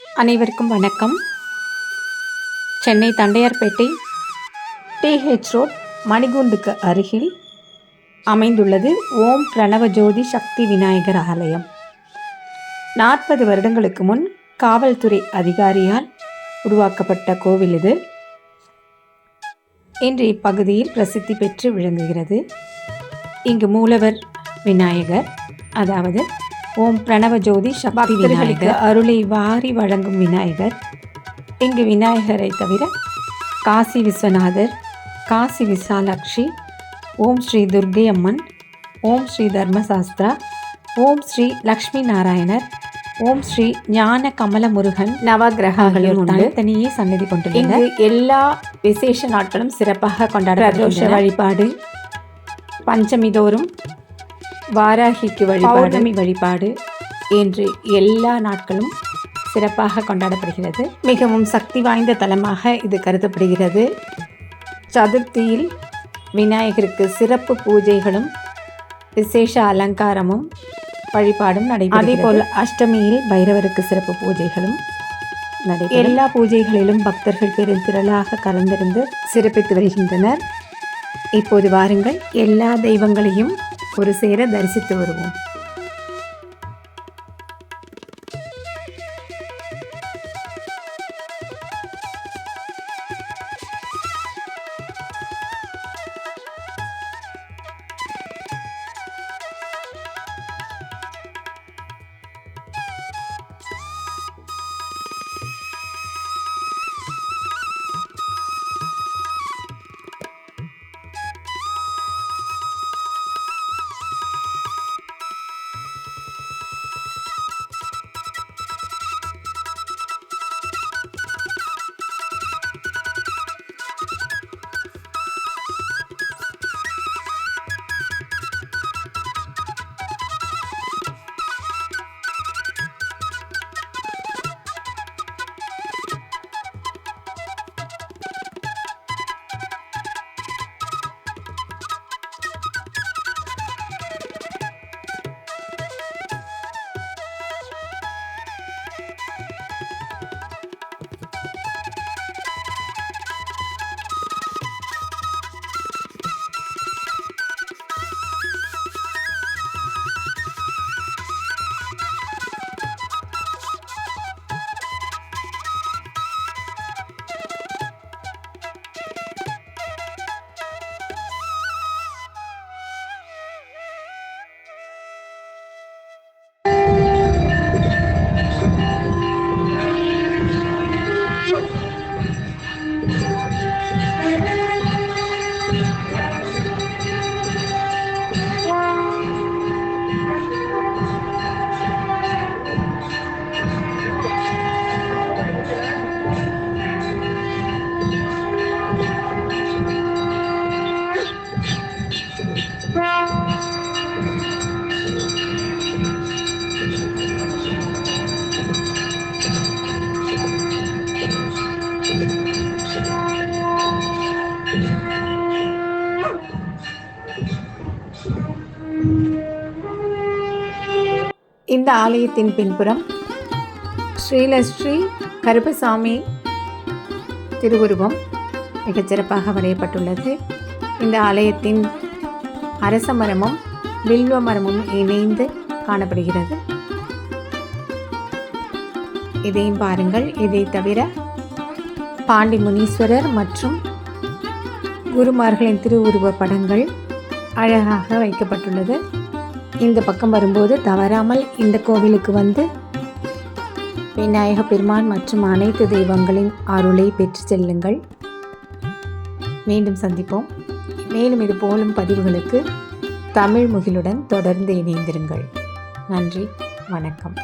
அனைவருக்கும் வணக்கம். Chennai Tondiarpet TH road மணிகுண்டுக்கு அருகில் அமைந்துள்ளது ஓம் பிரணவ ஜோதி சக்தி விநாயகர் ஆலயம். நாற்பது வருடங்களுக்கு முன் காவல்துறை அதிகாரியால் உருவாக்கப்பட்ட கோவில் இது. இன்று இப்பகுதியில் பிரசித்தி பெற்று விளங்குகிறது. இங்கு மூலவர் விநாயகர் அதாவது ஓம் பிரணவ ஜோதி சக்தி விநாயகர். அருளை வாரி வழங்கும் விநாயகர். இங்கு விநாயகரை தவிர காசி விஸ்வநாதர் காசி விசாலாட்சி ஓம் ஸ்ரீ துர்கை அம்மன் ஓம் ஸ்ரீ தர்மசாஸ்திரா ஓம் ஸ்ரீ லக்ஷ்மி நாராயணர் ஓம் ஸ்ரீ ஞான கமல முருகன் நவகிரகங்களும் தனியே சன்னதி கொண்டுள்ளது எல்லா விசேஷ நாட்களும் சிறப்பாக கொண்டாட வழிபாடு. பஞ்சமி தோறும் வாராகிக்கு வழிபாடு. வழிபாடு என்று எல்லா நாட்களும் சிறப்பாக கொண்டாடப்படுகிறது. மிகவும் சக்தி வாய்ந்த தலமாக இது கருதப்படுகிறது. சதுர்த்தியில் விநாயகருக்கு சிறப்பு பூஜைகளும் விசேஷ அலங்காரமும் வழிபாடும் நடைபெறும் அதேபோல் அஷ்டமியில் பைரவருக்கு சிறப்பு பூஜைகளும் நடைபெறும். எல்லா பூஜைகளிலும் பக்தர்கள் பெருந்திரளாக கலந்திருந்து சிறப்பித்து வருகின்றனர். இப்போது வாருங்கள் எல்லா தெய்வங்களையும் ஒரு சேர தரிசித்து வருவோம். இந்த ஆலயத்தின் பின்புறம் ஸ்ரீலஸ்ரீ கருப்பசாமி திருவுருவம் மிகச்சிறப்பாக வரையப்பட்டுள்ளது. இந்த ஆலயத்தின் அரச மரமும் வில்வ மரமும் இணைந்து காணப்படுகிறது. இதையும் பாருங்கள். இதை தவிர பாண்டி முனீஸ்வரர் மற்றும் குருமார்களின் திருவுருவ படங்கள் அழகாக வைக்கப்பட்டுள்ளது. இந்த பக்கம் வரும்போது தவறாமல் இந்த கோவிலுக்கு வந்து விநாயக பெருமான் மற்றும் அனைத்து தெய்வங்களின் அருளை பெற்று செல்லுங்கள். மீண்டும் சந்திப்போம். மேலும் இது போலும் பதிவுகளுக்கு தமிழ் முகிலுடன் தொடர்ந்து இணைந்திருங்கள். நன்றி வணக்கம்.